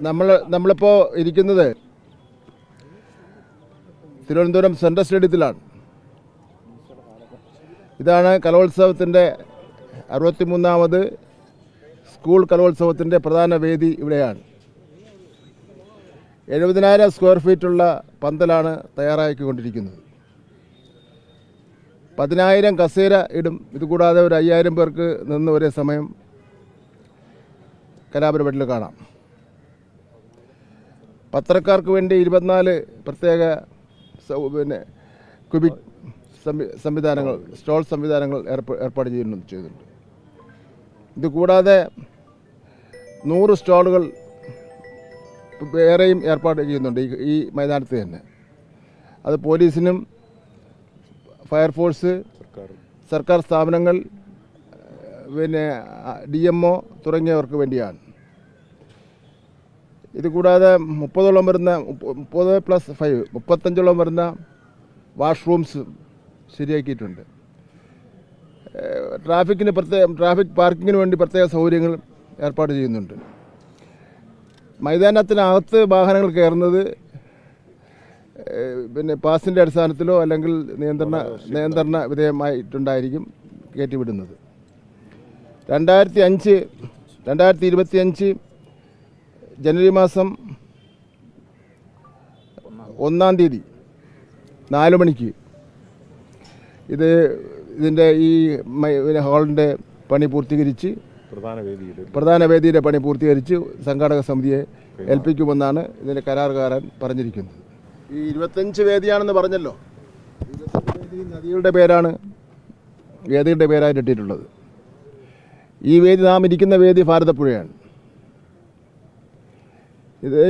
നമ്മൾ നമ്മളിപ്പോൾ ഇരിക്കുന്നത് തിരുവനന്തപുരം സെൻട്രൽ സ്റ്റേഡിയത്തിലാണ്. ഇതാണ് കലോത്സവത്തിന്റെ അറുപത്തിമൂന്നാമത് സ്കൂൾ കലോത്സവത്തിന്റെ പ്രധാന വേദി ഇവിടെയാണ്. എഴുപതിനായിരം സ്ക്വയർ ഫീറ്റുള്ള പന്തലാണ് തയ്യാറാക്കിക്കൊണ്ടിരിക്കുന്നത്. പതിനായിരം കസേര ഇടും. ഇതുകൂടാതെ ഒരു അയ്യായിരം പേർക്ക് നിന്ന് ഒരേ സമയം കലാപരിപാടിയിൽ കാണാം. പത്രക്കാർക്ക് വേണ്ടി ഇരുപത്തിനാല് പ്രത്യേക പിന്നെ ക്യൂബിക് സംവിധാനങ്ങൾ സ്റ്റോൾ സംവിധാനങ്ങൾ ഏർപ്പ- ഏർപ്പാട് ചെയ്തിട്ടുണ്ട്. ഇത് കൂടാതെ നൂറ് സ്റ്റോളുകൾ വേറെയും ഏർപ്പാട് ചെയ്യുന്നുണ്ട് ഈ ഈ മൈതാനത്ത് തന്നെ. അത് പോലീസിനും ഫയർഫോഴ്സ് സർക്കാർ സ്ഥാപനങ്ങൾ പിന്നെ ഡി എം ഒ തുടങ്ങിയവർക്ക് വേണ്ടിയാണ്. ഇത് കൂടാതെ മുപ്പതോളം വരുന്ന മുപ്പ- മുപ്പത് പ്ലസ് ഫൈവ് മുപ്പത്തഞ്ചോളം വരുന്ന വാഷ്റൂംസ് ശരിയാക്കിയിട്ടുണ്ട്. ട്രാഫിക്കിന് പ്രത്യേക ട്രാഫിക് പാർക്കിങ്ങിന് വേണ്ടി പ്രത്യേക സൗകര്യങ്ങൾ ഏർപ്പാട് ചെയ്യുന്നുണ്ട്. മൈതാനത്തിനകത്ത് വാഹനങ്ങൾ കയറുന്നത് പിന്നെ പാസിന്റെ അടിസ്ഥാനത്തിലോ അല്ലെങ്കിൽ നിയന്ത്രണ നിയന്ത്രണ വിധേയമായിട്ടുണ്ടായിരിക്കും കയറ്റിവിടുന്നത്. രണ്ടായിരത്തി അഞ്ച് രണ്ടായിരത്തി ഇരുപത്തി അഞ്ച് ജനുവരി മാസം ഒന്നാം തീയതി നാല് മണിക്ക് ഇത് ഇതിന്റെ ഈ ഹാളിന്റെ പണി പൂർത്തീകരിച്ച് പ്രധാന വേദിയിൽ പ്രധാന വേദിയുടെ പണി പൂർത്തീകരിച്ച് സംഘാടക സമിതിയെ ഏൽപ്പിക്കുമെന്നാണ് ഇതിന്റെ കരാറുകാരൻ പറഞ്ഞിരിക്കുന്നത്. ഈ ഇരുപത്തഞ്ച് വേദിയാണെന്ന് പറഞ്ഞല്ലോ. ഇരുപത്തഞ്ച് വേദി നദികളുടെ പേരാണ് വേദിയുടെ പേരായിട്ട് ഇട്ടിട്ടുള്ളത്. ഈ വേദി നാം ഇരിക്കുന്ന വേദി ഭാരതപ്പുഴയാണ്. ഇത്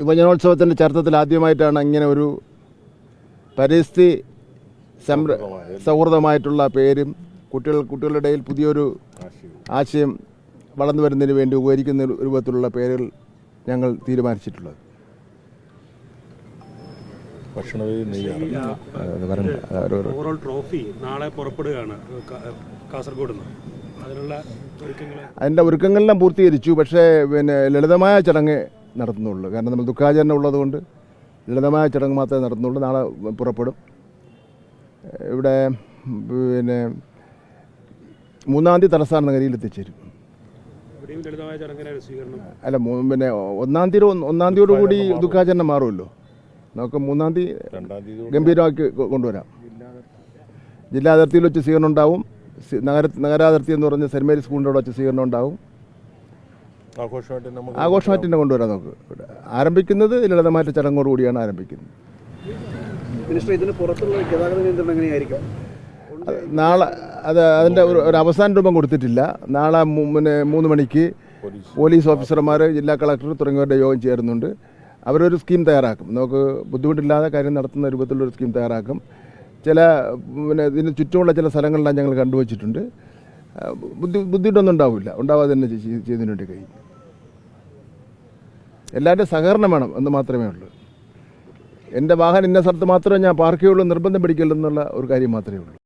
യുവജനോത്സവത്തിന്റെ ചരിത്രത്തിൽ ആദ്യമായിട്ടാണ് ഇങ്ങനെ ഒരു പരിസ്ഥിതി സംര സൗഹൃദമായിട്ടുള്ള പേരും കുട്ടികൾ കുട്ടികളുടെ ഇടയിൽ പുതിയൊരു ആശയം വളർന്നു വരുന്നതിന് വേണ്ടി ഉപകരിക്കുന്ന രൂപത്തിലുള്ള പേരുകൾ ഞങ്ങൾ തീരുമാനിച്ചിട്ടുള്ളത്. ട്രോഫി നാളെ പുറപ്പെടുകയാണ് കാസർഗോഡ് നിന്ന് അതിന്റെ ഒരുക്കങ്ങളെല്ലാം പൂർത്തീകരിച്ചു. പക്ഷേ പിന്നെ ലളിതമായ ചടങ്ങ് നടത്തുന്നുള്ളൂ. കാരണം നമ്മൾ ദുഃഖാചരണം ഉള്ളതുകൊണ്ട് ലളിതമായ ചടങ്ങ് മാത്രമേ നടത്തുന്നുള്ളൂ. നാളെ പുറപ്പെടും. ഇവിടെ പിന്നെ മൂന്നാം തീയതി തലസ്ഥാന നഗരിയിൽ എത്തിച്ചേരും. അല്ല പിന്നെ ഒന്നാം തീയതി ഒന്നാം തീയതിയോട് കൂടി ദുഃഖാചരണം മാറുമല്ലോ. നമുക്ക് മൂന്നാം തീയതി ഗംഭീരമാക്കി കൊണ്ടുവരാം. ജില്ലാ അതിർത്തിയിൽ വെച്ച് സ്വീകരണം ഉണ്ടാവും. നഗര നഗരാതിർത്തി എന്ന് പറഞ്ഞ സെന്റ് മേരീസ് സ്കൂളിന്റെ അവിടെ വെച്ച് സ്വീകരണം ഉണ്ടാവും. ആഘോഷമായിട്ട് തന്നെ കൊണ്ടുവരാം നമുക്ക്. ആരംഭിക്കുന്നത് ലളിതമായിട്ട് ചടങ്ങോടുകൂടിയാണ് ആരംഭിക്കുന്നത്. മിനിസ്റ്റർ ഇതിന് പുറത്തുള്ള ഗതാഗത നിയന്ത്രണം എങ്ങനെയായിരിക്കും? നാളെ അത് അതിന്റെ ഒരു ഒരു അവസാന രൂപം കൊടുത്തിട്ടില്ല. നാളെ പിന്നെ മൂന്ന് മണിക്ക് പോലീസ്. പോലീസ് ഓഫീസർമാർ ജില്ലാ കളക്ടർ തുടങ്ങിയവരുടെ യോഗം ചേരുന്നുണ്ട്. അവരൊരു സ്കീം തയ്യാറാക്കും. നമുക്ക് ബുദ്ധിമുട്ടില്ലാതെ കാര്യം നടത്തുന്ന രൂപത്തിലുള്ള ഒരു സ്കീം തയ്യാറാക്കും. ചില പിന്നെ ഇതിന് ചുറ്റുമുള്ള ചില സ്ഥലങ്ങളെല്ലാം ഞങ്ങൾ കണ്ടുവച്ചിട്ടുണ്ട്. ബുദ്ധി ബുദ്ധിമുട്ടൊന്നും ഉണ്ടാവില്ല. ഉണ്ടാവാതെ തന്നെ ചെയ്തതിനു വേണ്ടി കഴിയും. എല്ലാവരുടെയും സഹകരണം വേണം എന്ന് മാത്രമേ ഉള്ളൂ. എന്റെ വാഹനം ഇന്ന സ്ഥലത്ത് മാത്രമേ ഞാൻ പാർക്ക് ചെയ്യുള്ളൂ നിർബന്ധം പിടിക്കില്ലെന്നുള്ള ഒരു കാര്യം മാത്രമേ ഉള്ളൂ.